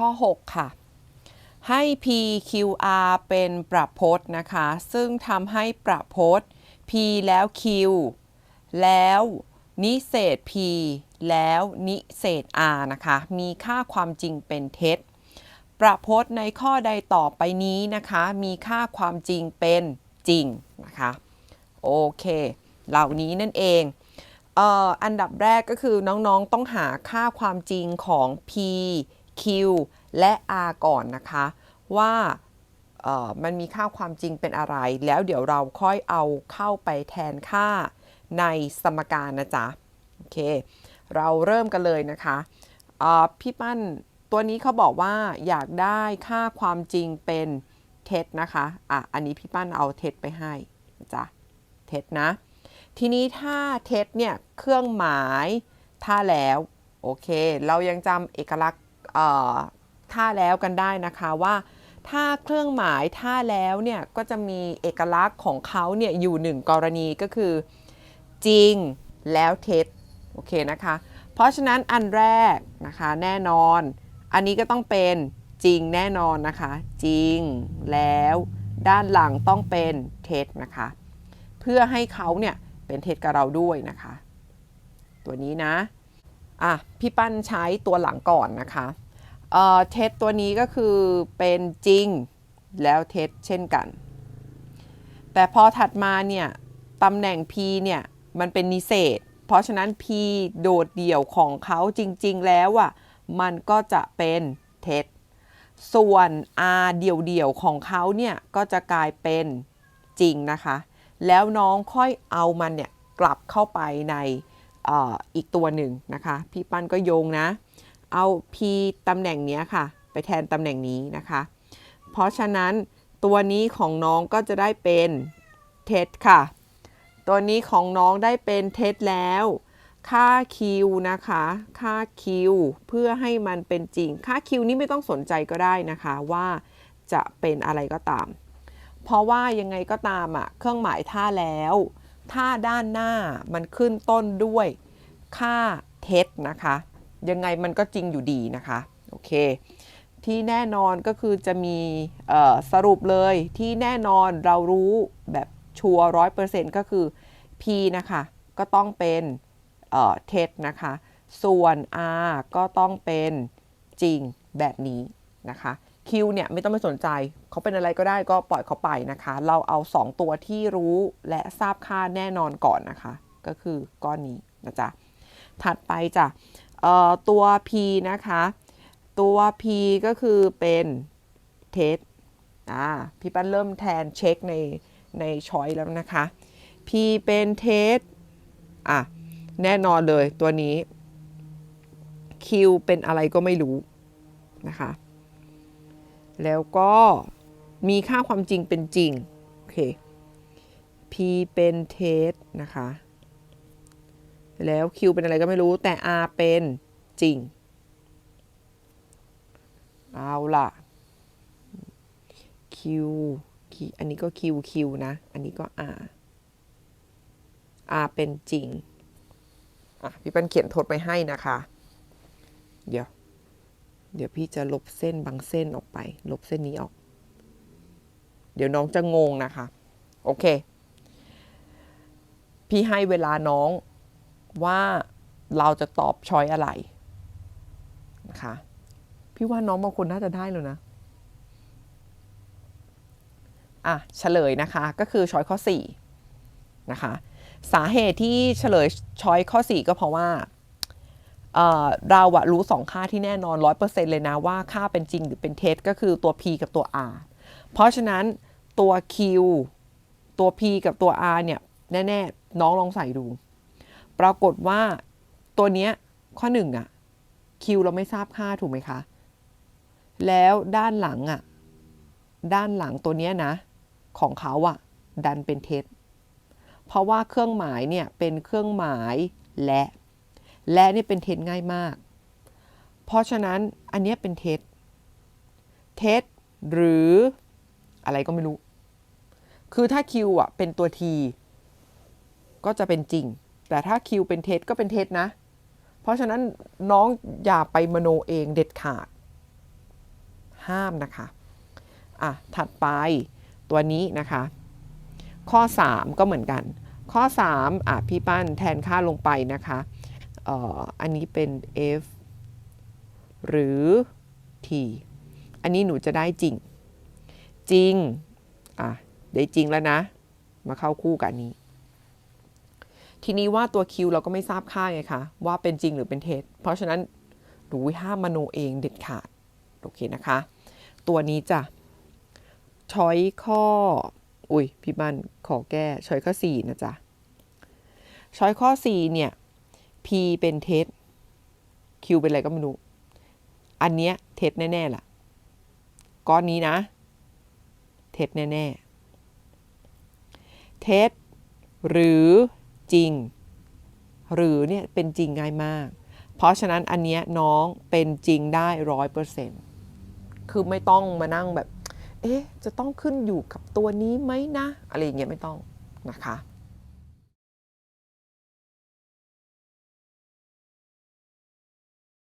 ข้อ 6 ค่ะ ให้ PQR เป็นประพจน์นะคะ ซึ่งทำให้ประพจน์ P แล้ว Q แล้วนิเศษ P แล้วนิเศษ R นะคะ มีค่าความจริงเป็นเท็จ ประพจน์ในข้อใดต่อไปนี้นะคะ มีค่าความจริงเป็นจริงนะคะ โอเค เหล่านี้นั่นเองเอออันดับแรกก็คือน้องๆต้องหาค่าความจริงของ P Q และ R ก่อนนะคะ ว่ามันมีค่าความจริงเป็นอะไร แล้วเดี๋ยวเราค่อยเอาเข้าไปแทนค่าในสมการนะจ๊ะ โอเค เราเริ่มกันเลยนะคะ พี่ปั้นตัวนี้เขาบอกว่าอยากได้ค่าความจริงเป็นเท็จนะคะ อะ อันนี้พี่ปั้นเอาเท็จไปให้จ๊ะเท็จนะ ทีนี้ถ้าเท็จเนี่ยเครื่องหมายถ้าแล้ว โอเค เรายังจำเอกลักษณ์ ท่าแล้วกันได้นะคะว่า ถ้าเครื่องหมายท่าแล้วเนี่ยก็จะมีเอกลักษณ์ของเขาเนี่ยอยู่หนึ่งกรณีก็คือ จริงแล้วเท็จโอเคนะคะ เพราะฉะนั้นอันแรกนะคะแน่นอน อันนี้ก็ต้องเป็นจริงแน่นอนนะคะ จริงแล้วด้านหลังต้องเป็นเท็จนะคะ เพื่อให้เขาเนี่ยเป็นเท็จกับเราด้วยนะคะ ตัวนี้นะ อะพี่ปั้นใช้ตัวหลังก่อนนะคะเอ่อเท็จตัวนี้ก็คือเป็นจริงแล้วเท็จเช่นกัน แต่พอถัดมาเนี่ยตำแหน่ง P เนี่ยมันเป็นนิเศษ เพราะฉะนั้น P โดดเดี่ยวของเขาจริง ๆ แล้วอะมันก็จะเป็นเท็จส่วน R เดี่ยวๆของเขาเนี่ยก็จะกลายเป็นจริงนะคะ แล้วน้องค่อยเอามันเนี่ยกลับเข้าไปใน อีกตัวหนึ่งนะคะ พี่ปั้นก็โยงนะ เอา P ตำแหน่งนี้ค่ะ ไปแทนตำแหน่งนี้นะคะ เพราะฉะนั้นตัวนี้ของน้องก็จะได้เป็นเท็จค่ะ ตัวนี้ของน้องได้เป็นเท็จแล้ว ค่า Q นะคะ ค่า Q เพื่อให้มันเป็นจริง ค่า Q นี้ไม่ต้องสนใจก็ได้นะคะว่าจะเป็นอะไรก็ตาม เพราะว่ายังไงก็ตามอะเครื่องหมายท่าแล้ว ถ้าด้านหน้ามันขึ้นต้นด้วยค่าเท็จนะคะ ยังไงมันก็จริงอยู่ดีนะคะ โอเค ที่แน่นอนก็คือจะมีสรุปเลยที่แน่นอนเรารู้แบบชัวร้อยเปอร์เซ็นต์ก็คือ P นะคะ ก็ต้องเป็นเอ่อเท็จนะคะ ส่วน R ก็ต้องเป็นจริงแบบนี้นะคะ Q เนี่ยไม่ต้องไปสนใจ เขาเป็นอะไรก็ได้ก็ปล่อยเขาไปนะคะ เราเอา 2 ตัวที่รู้และทราบค่าแน่นอนก่อนนะคะ ก็คือก้อนนี้นะจ๊ะ ถัดไปจ้ะตัว P นะคะ ตัว P ก็คือเป็นเท็จอ่าพี่ปั้นเริ่มแทนเช็คในในช้อยแล้วนะคะ P เป็นเท็จอะแน่นอนเลยตัวนี้ Q เป็นอะไรก็ไม่รู้นะคะ แล้วก็มีค่าความจริงเป็นจริง โอเค P เป็นเท็จนะคะ แล้ว Q เป็นอะไรก็ไม่รู้แต่ R เป็นจริง เอาล่ะ Q Q อันนี้ก็ Q Q นะ อันนี้ก็ R R เป็นจริง อะ พี่ปันเขียนทดไปให้นะคะ เดี๋ยว เดี๋ยวพี่จะลบเส้นบางเส้นออกไป ลบเส้นนี้ออก เดี๋ยวน้องจะงงนะคะ โอเค พี่ให้เวลาน้องว่าเราจะตอบช้อยอะไรนะคะพี่ว่าน้องบางคนน่าจะได้เลยนะ อะเฉลยนะคะก็คือช้อยข้อ4นะคะ สาเหตุที่เฉลยช้อยข้อ 4 ก็เพราะว่า เราอะรู้สองค่าที่แน่นอน 100%เลยนะว่าค่าเป็นจริงหรือเป็นเท็จก็คือตัว p กับตัว r เพราะฉะนั้นตัว q ตัว p กับตัว r เนี่ยแน่ๆน้องลองใส่ดู ปรากฏว่าตัวเนี้ยข้อหนึ่งอะ q เราไม่ทราบค่าถูกไหมคะ แล้วด้านหลังอะด้านหลังตัวเนี้ยนะ ของเขาอะดันเป็นเท็จเพราะว่าเครื่องหมายเนี่ยเป็นเครื่องหมายและ และนี่เป็นเท็จง่ายมาก เพราะฉะนั้นอันนี้เป็นเท็จ เท็จหรืออะไรก็ไม่รู้ คือถ้า Q อะเป็นตัว T ก็จะเป็นจริง แต่ถ้า Q เป็นเท็จก็เป็นเท็จนะ เพราะฉะนั้นน้องอย่าไปมโนเองเด็ดขาด ห้ามนะคะ อะ ถัดไปตัวนี้นะคะ ข้อ 3 ก็เหมือนกัน ข้อ 3 อะ พี่ปั้นแทนค่าลงไปนะคะ อันนี้เป็น f หรือ t อันนี้หนูจะได้จริง จริง อะ ได้จริงแล้วนะ มาเข้าคู่กับนนี้ ทีนี้ว่าตัว q เราก็ไม่ทราบค่าไงคะ ว่าเป็นจริงหรือเป็นเท็จ เพราะฉะนั้นหนูห้ามมโนเองเด็ดขาด โอเคนะคะ ตัวนี้จะ ช้อยข้อ อุ้ยพี่บันขอแก้ ช้อยข้อ 4 นะจ๊ะ ช้อยข้อ 4 เนี่ย p เป็นเท็จ q เป็นอะไรก็ไม่รู้ อันเนี้ยเท็จแน่ๆล่ะ ก้อนนี้นะ เท็จแน่ๆ เท็จหรือจริง หรือเนี่ยเป็นจริงง่ายมาก เพราะฉะนั้นอันเนี้ยน้องเป็นจริงได้ร้อยเปอร์เซ็นต์คือไม่ต้องมานั่งแบบ เอ๊ะ จะต้องขึ้นอยู่กับตัวนี้ไหมนะ อะไรอย่างเงี้ยไม่ต้องนะคะ